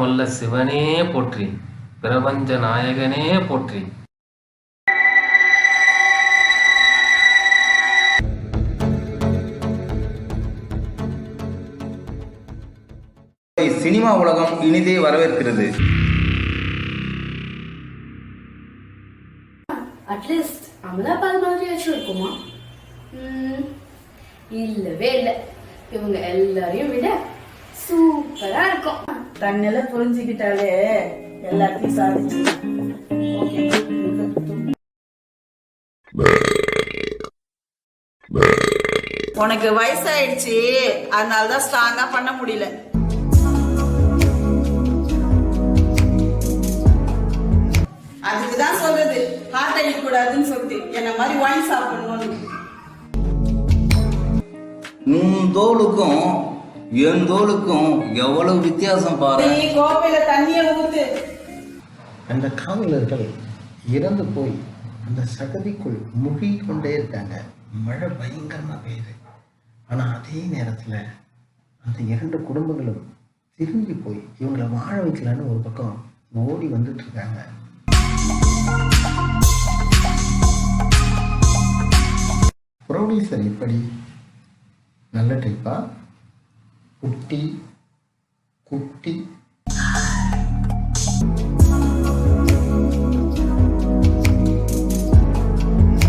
வல்ல சிவனே போற்றி பிரபஞ்ச நாயகனே போற்றி. சினிமா உலகம் இனிதே வரவேற்கிறது. அட்லீஸ்ட் அமலாபால் மாதிரியாச்சும் இருக்குமா? இல்லவே இல்லை. இவங்க எல்லாரையும் விட சூப்பரா இருக்கும். தன்னில புரிஞ்சுக்கிட்டாலே எல்லாத்தையும் சாதிச்சு. உனக்கு வயசாயிடுச்சு. அதனால தான் ஸ்ட்ராங்கா பண்ண முடியல. அதுக்குதான் சொல்றது ஹார்ட் அடிக்க கூடாதுன்னு சொல்லிட்டு. என்ன மாதிரி வாங்கி சாப்பிடணும்னு. உன் தோலுக்கும் என் தோலுக்கும் எவ்வளவு வித்தியாசம் பாரு. நீ கோப்பையில தண்ணிய ஊத்து. அந்த காவலர்கள் இறந்து போய் அந்த சகதிக்குள் முழுகி கொண்டே இருக்காங்க. மழை பயங்கரமாக பெய்யுது. ஆனால் அதே நேரத்தில் அந்த இரண்டு குடும்பங்களும் திரும்பி போய் இவங்களை வாழ வைக்கலான்னு ஒரு பக்கம் ஓடி வந்துட்டு இருக்காங்க. ப்ரொடியூசர் எப்படி நல்ல டைப்பா குட்டி குட்டி